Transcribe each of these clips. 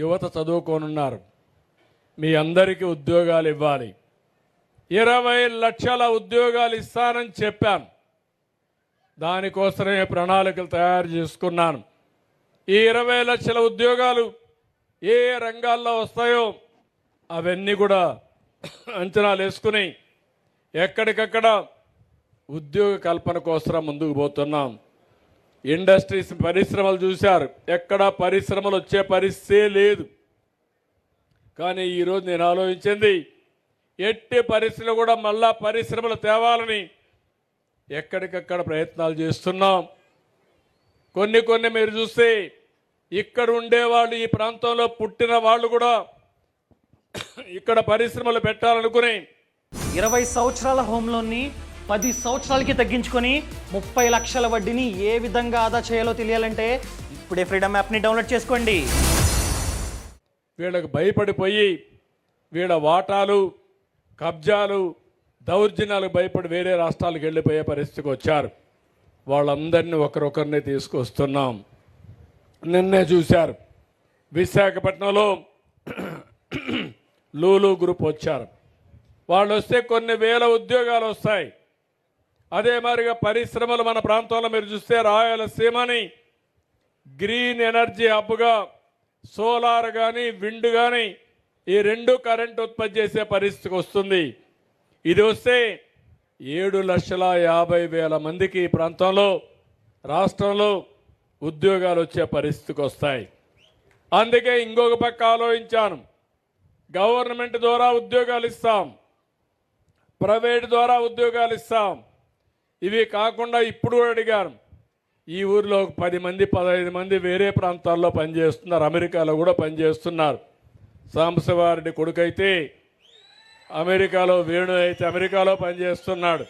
యువత చదువుకోనున్నారు. మీ అందరికీ ఉద్యోగాలు ఇవ్వాలి. ఇరవై లక్షల ఉద్యోగాలు ఇస్తానని చెప్పాను దానికోసమే ప్రణాళికలు తయారు చేసుకున్నాను. ఈ ఇరవై లక్షల ఉద్యోగాలు ఏ రంగాల్లో వస్తాయో అవన్నీ కూడా అంచనాలు వేసుకుని ఎక్కడికక్కడ ఉద్యోగ కల్పన కోసం ముందుకు పోతున్నాం. ఇండస్ట్రీస్ పరిశ్రమలు చూశారు. ఎక్కడ పరిశ్రమలు వచ్చే పరిస్థితే లేదు. కానీ ఈరోజు నేను ఆలోచించింది ఎట్టి పరిస్థితులు కూడా మళ్ళా పరిశ్రమలు తేవాలని ఎక్కడికక్కడ ప్రయత్నాలు చేస్తున్నాం. కొన్ని కొన్ని మీరు చూస్తే ఇక్కడ ఉండేవాళ్ళు ఈ ప్రాంతంలో పుట్టిన వాళ్ళు కూడా ఇక్కడ పరిశ్రమలు పెట్టాలనుకుని ఇరవై సంవత్సరాల హోంలోని పది సంవత్సరాలకి తగ్గించుకొని ముప్పై లక్షల వడ్డీని ఏ విధంగా ఆదా చేయాలో తెలియాలంటే ఇప్పుడే ఫ్రీడమ్ యాప్ని డౌన్లోడ్ చేసుకోండి. వీళ్ళకు భయపడిపోయి వీళ్ళ వాటాలు కబ్జాలు దౌర్జన్యాలకు భయపడి వేరే రాష్ట్రాలకు వెళ్ళిపోయే పరిస్థితికి వచ్చారు. వాళ్ళందరినీ ఒకరొకరిని తీసుకొస్తున్నాం. నిన్నే చూశారు. విశాఖపట్నంలో లూలు గ్రూప్ వచ్చారు. వాళ్ళు వస్తే కొన్ని వేల ఉద్యోగాలు వస్తాయి. అదే మాదిరిగా పరిశ్రమలు మన ప్రాంతంలో మీరు చూస్తే రాయలసీమని గ్రీన్ ఎనర్జీ హబ్గా సోలార్ కానీ విండ్ కానీ ఈ రెండు కరెంట్ ఉత్పత్తి చేసే పరిస్థితికి వస్తుంది. ఇది వస్తే ఏడు లక్షల యాభై వేల మందికి ఈ ప్రాంతంలో రాష్ట్రంలో ఉద్యోగాలు వచ్చే పరిస్థితికి వస్తాయి. అందుకే ఇంకొక పక్క ఆలోచించాను. గవర్నమెంట్ ద్వారా ఉద్యోగాలు ఇస్తాం. ప్రైవేట్ ద్వారా ఉద్యోగాలు ఇస్తాం. ఇవి కాకుండా ఇప్పుడు కూడా అడిగాను ఈ ఊరిలో ఒక పది మంది పదహైదు మంది వేరే ప్రాంతాల్లో పనిచేస్తున్నారు. అమెరికాలో కూడా పనిచేస్తున్నారు. సాంబశివారెడ్డి కొడుకైతే అమెరికాలో వేణు అయితే అమెరికాలో పనిచేస్తున్నాడు.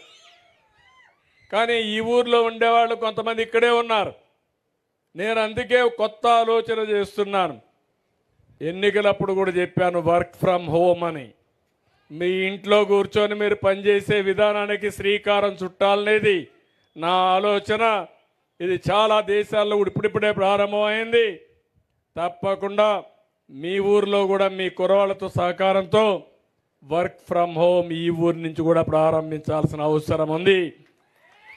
కానీ ఈ ఊర్లో ఉండేవాళ్ళు కొంతమంది ఇక్కడే ఉన్నారు. నేను అందుకే కొత్త ఆలోచన చేస్తున్నాను. ఎన్నికలప్పుడు కూడా చెప్పాను వర్క్ ఫ్రమ్ హోమ్ అని. మీ ఇంట్లో కూర్చొని మీరు పనిచేసే విధానానికి శ్రీకారం చుట్టాలనేది నా ఆలోచన. ఇది చాలా దేశాల్లో కూడా ఇప్పుడిప్పుడే ప్రారంభమైంది. తప్పకుండా మీ ఊర్లో కూడా మీ కురవాళ్ళతో సహకారంతో వర్క్ ఫ్రమ్ హోమ్ ఈ ఊరి నుంచి కూడా ప్రారంభించాల్సిన అవసరం ఉంది.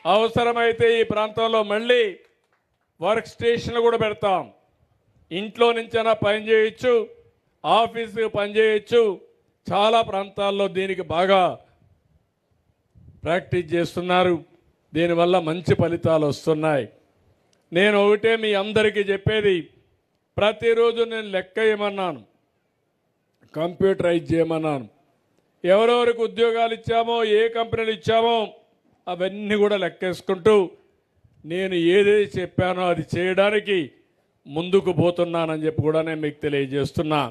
అవసరమైతే ఈ ప్రాంతంలో మళ్ళీ వర్క్ స్టేషన్లు కూడా పెడతాం. ఇంట్లో నుంచైనా పని చేయొచ్చు ఆఫీస్కి పని చేయొచ్చు చాలా ప్రాంతాల్లో దీనికి బాగా ప్రాక్టీస్ చేస్తున్నారు. దీనివల్ల మంచి ఫలితాలు వస్తున్నాయి. నేను ఒకటే మీ అందరికీ చెప్పేది ప్రతిరోజు నేను లెక్క వేయమన్నాను కంప్యూటరైజ్ చేయమన్నాను. ఎవరెవరికి ఉద్యోగాలు ఇచ్చామో ఏ కంపెనీలు ఇచ్చామో అవన్నీ కూడా లెక్కేసుకుంటూ నేను ఏదేది చెప్పానో అది చేయడానికి ముందుకు పోతున్నానని చెప్పి కూడా నేను మీకు తెలియజేస్తున్నా.